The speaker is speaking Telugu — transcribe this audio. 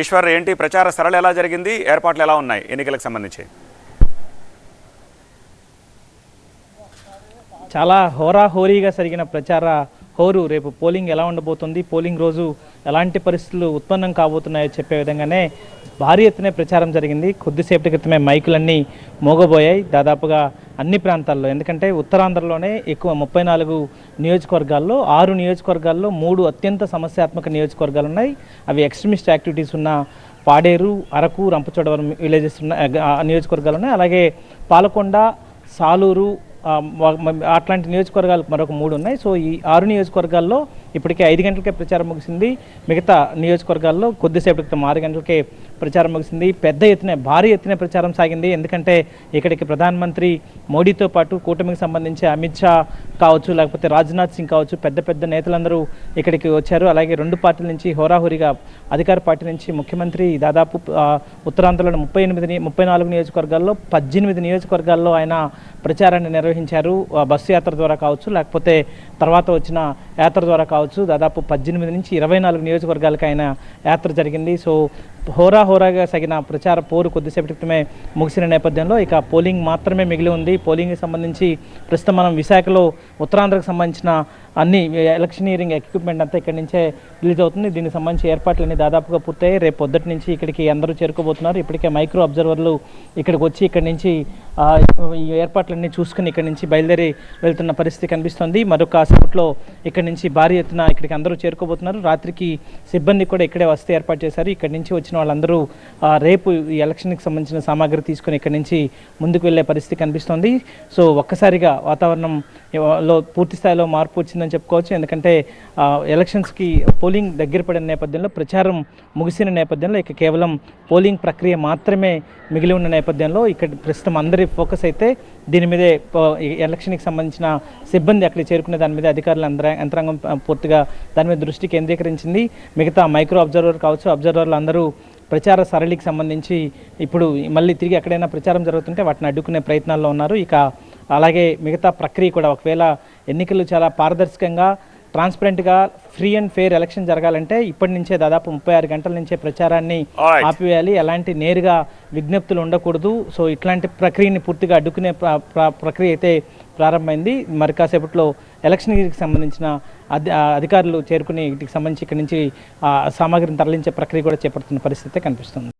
ఈశ్వర్ ఏంటి? ప్రచార సరళ ఎలా జరిగింది? ఏర్పాట్లు ఎలా ఉన్నాయి? ఎన్నికలకు సంబంధించి. చాలా హోరాహోరీగా జరిగిన ప్రచార హోరు. రేపు పోలింగ్ ఎలా ఉండబోతుంది? పోలింగ్ రోజు ఎలాంటి పరిస్థితులు ఉత్పన్నం కాబోతున్నాయో చెప్పే విధంగానే భారీ ఎత్తున ప్రచారం జరిగింది. కొద్దిసేపటి క్రితమే మైకులన్నీ మోగబోయాయి. దాదాపుగా అన్ని ప్రాంతాల్లో. ఎందుకంటే ఉత్తరాంధ్రలోనే ఎక్కువ ముప్పై నాలుగు నియోజకవర్గాల్లో ఆరు నియోజకవర్గాల్లో మూడు అత్యంత సమస్యాత్మక నియోజకవర్గాలు ఉన్నాయి అవి ఎక్స్ట్రీమిస్ట్ యాక్టివిటీస్ ఉన్న పాడేరు అరకు రంపచోడవరం విలేజెస్ ఉన్న నియోజకవర్గాలు ఉన్నాయి అలాగే పాలకొండ సాలూరు అట్లాంటి నియోజకవర్గాలు మరొక మూడు ఉన్నాయి. సో ఈ ఆరు నియోజకవర్గాల్లో ఇప్పటికే ఐదు గంటలకే ప్రచారం ముగిసింది. మిగతా నియోజకవర్గాల్లో కొద్దిసేపటి క్రితం ఆరు గంటలకే ప్రచారం ముగిసింది. పెద్ద ఎత్తున భారీ ఎత్తున ప్రచారం సాగింది. ఎందుకంటే ఇక్కడికి ప్రధానమంత్రి మోడీతో పాటు కూటమికి సంబంధించి అమిత్ షా కావచ్చు లేకపోతే రాజ్నాథ్ సింగ్ కావచ్చు పెద్ద పెద్ద నేతలందరూ ఇక్కడికి వచ్చారు. అలాగే రెండు పార్టీల నుంచి హోరాహోరీగా అధికార పార్టీ నుంచి ముఖ్యమంత్రి దాదాపు ఉత్తరాంధ్రలోని ఉత్తరాంధ్రలో ముప్పై ఎనిమిది ముప్పై నాలుగు నియోజకవర్గాల్లో పద్దెనిమిది నియోజకవర్గాల్లో ఆయన ప్రచారాన్ని నిర్వహించారు. బస్సు యాత్ర ద్వారా కావచ్చు లేకపోతే తర్వాత వచ్చిన యాత్ర ద్వారా కావచ్చు దాదాపు పద్దెనిమిది నుంచి ఇరవై నాలుగు నియోజకవర్గాలకు ఆయన యాత్ర జరిగింది. సో హోరా హోరాగా సాగిన ప్రచార పోరు కొద్దిసేపటి క్రితమే ముగిసిన నేపథ్యంలో ఇక పోలింగ్ మాత్రమే మిగిలి ఉంది. పోలింగ్కి సంబంధించి ప్రస్తుతం మనం విశాఖలో ఉత్తరాంధ్రకు సంబంధించిన అన్ని ఎలక్షనీరింగ్ ఎక్విప్మెంట్ అంతా ఇక్కడి నుంచే రిలీజ్ అవుతుంది. దీనికి సంబంధించి ఏర్పాట్లన్నీ దాదాపుగా పూర్తయ్యాయి. రేపు పొద్దుటి నుంచి ఇక్కడికి అందరూ చేరుకోబోతున్నారు. ఇప్పటికే మైక్రో అబ్జర్వర్లు ఇక్కడికి వచ్చి ఇక్కడి నుంచి ఈ ఏర్పాట్లన్నీ చూసుకుని ఇక్కడి నుంచి బయలుదేరి వెళ్తున్న పరిస్థితి కనిపిస్తుంది. మరొక సేపట్లో ఇక్కడి నుంచి భారీ ఎత్తున ఇక్కడికి అందరూ చేరుకోబోతున్నారు. రాత్రికి సిబ్బంది కూడా ఇక్కడే వస్తే ఏర్పాటు చేశారు. ఇక్కడి నుంచి వచ్చిన వాళ్ళందరూ రేపు ఈ ఎలక్షన్కి సంబంధించిన సామాగ్రి తీసుకొని ఇక్కడి నుంచి ముందుకు వెళ్ళే పరిస్థితి కనిపిస్తోంది. సో ఒక్కసారిగా వాతావరణం లో పూర్తి స్థాయిలో మార్పు వచ్చిందని చెప్పుకోవచ్చు. ఎందుకంటే ఎలక్షన్స్కి పోలింగ్ దగ్గర పడిన నేపథ్యంలో ప్రచారం ముగిసిన నేపథ్యంలో ఇక కేవలం పోలింగ్ ప్రక్రియ మాత్రమే మిగిలి ఉన్న నేపథ్యంలో ఇక్కడ ప్రస్తుతం అందరి ఫోకస్ అయితే దీని మీదే ఎలక్షన్కి సంబంధించిన సిబ్బంది అక్కడ చేరుకునే దాని మీద అధికారులు అందర యంత్రాంగం పూర్తిగా దాని మీద దృష్టి కేంద్రీకరించింది. మిగతా మైక్రో అబ్జర్వర్ కావచ్చు అబ్జర్వర్లు అందరూ ప్రచార సరళికి సంబంధించి ఇప్పుడు మళ్ళీ తిరిగి ఎక్కడైనా ప్రచారం జరుగుతుంటే వాటిని అడ్డుకునే ప్రయత్నాల్లో ఉన్నారు. ఇక అలాగే మిగతా ప్రక్రియ కూడా ఒకవేళ ఎన్నికలు చాలా పారదర్శకంగా ట్రాన్స్పరెంట్గా ఫ్రీ అండ్ ఫెయిర్ ఎలక్షన్ జరగాలంటే ఇప్పటి నుంచే దాదాపు ముప్పై ఆరు గంటల నుంచే ప్రచారాన్ని. ఆపివేయాలి. ఎలాంటి నేరుగా విజ్ఞప్తులు ఉండకూడదు. సో ఇట్లాంటి ప్రక్రియని పూర్తిగా అడ్డుకునే ప్ర- ప్ర- ప్రక్రియ అయితే ప్రారంభమైంది. మరి కాసేపట్లో ఎలక్షన్కి సంబంధించిన అధికారులు చేరుకుని వీటికి సంబంధించి ఇక్కడి నుంచి సామాగ్రిని తరలించే ప్రక్రియ కూడా చేపడుతున్న పరిస్థితి కనిపిస్తుంది.